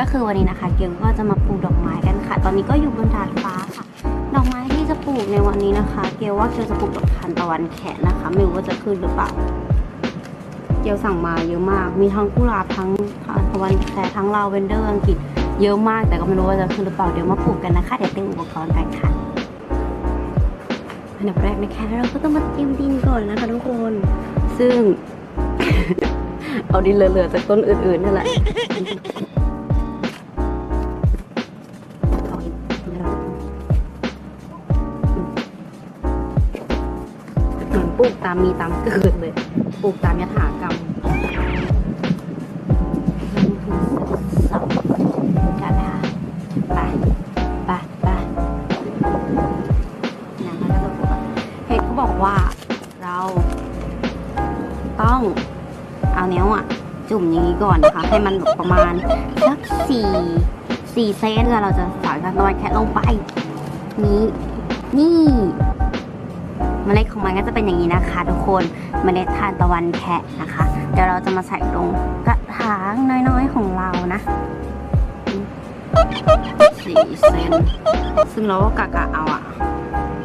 ก็คือวันนี้นะคะเกลก็จะมาปลูกดอกไม้กันค่ะ ตอนนี้ก็อยู่บนดาดฟ้าค่ะ ดอกไม้ที่จะปลูกในวันนี้นะคะ เกลว่าเกลจะปลูกดอกทานตะวันแขกนะคะ ไม่รู้ว่าจะขึ้นหรือเปล่า เกลสั่งมาเยอะมาก มีทั้งกุหลาบทั้งทานตะวันแขกทั้งลาเวนเดอร์อังกฤษเยอะมาก แต่ก็ไม่รู้ว่าจะขึ้นหรือเปล่า เดี๋ยวมาปลูกกันนะคะ เดี๋ยวเตรียมอุปกรณ์กันค่ะ อันดับแรกนะคะเราก็ต้องมาเตรียมดินก่อนนะคะทุกคน ซึ่ง เอาดินเหลือๆจากต้นอื่นๆนั่นแหละ ปลูกตามมีตามเกิดเลย ปลูกตามยถากรรมสับกันนะคะไปไปไปนะคะก็จะปลูกอะเห็ดเขาบอกว่าเรา ต้องเอาเนี้ยอะ จุ่มอย่างนี้ก่อนนะคะ ให้มันแบบประมาณสักสี่สี่เซนแล้วเราจะสอยกันตะวันแคะลงไป นี้นี่ เมล็ดของมันก็จะเป็นอย่างนี้นะคะ ทุกคนเมล็ดทานตะวันแคะนะคะ เดี๋ยวเราจะมาใส่ลงกระถางน้อยๆของเรานะสี่เซนซึ่งเราก็กะกะเอาอะ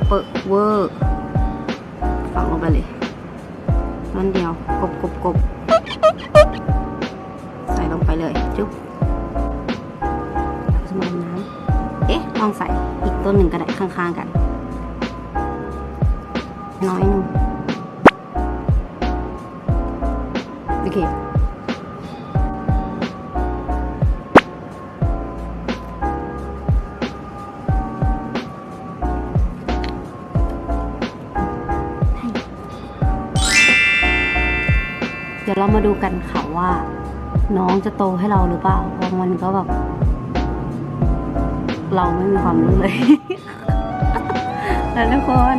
เปิดเวอร์ฝังลงไปเลยนั่นเดียวกบกบกบใส่ลงไปเลย จุ๊บสมานน้ำเอ๊ะ ลองใส่อีกต้นหนึ่งก็ได้ข้างๆกัน น้อยหนึงโอเคเดี๋ยวเรามาดูกันค่ะว่า น้องจะโตให้เราหรือเปล่าเพราะมันก็แบบ เราไม่มีความรู้เลย แล้วทุกคน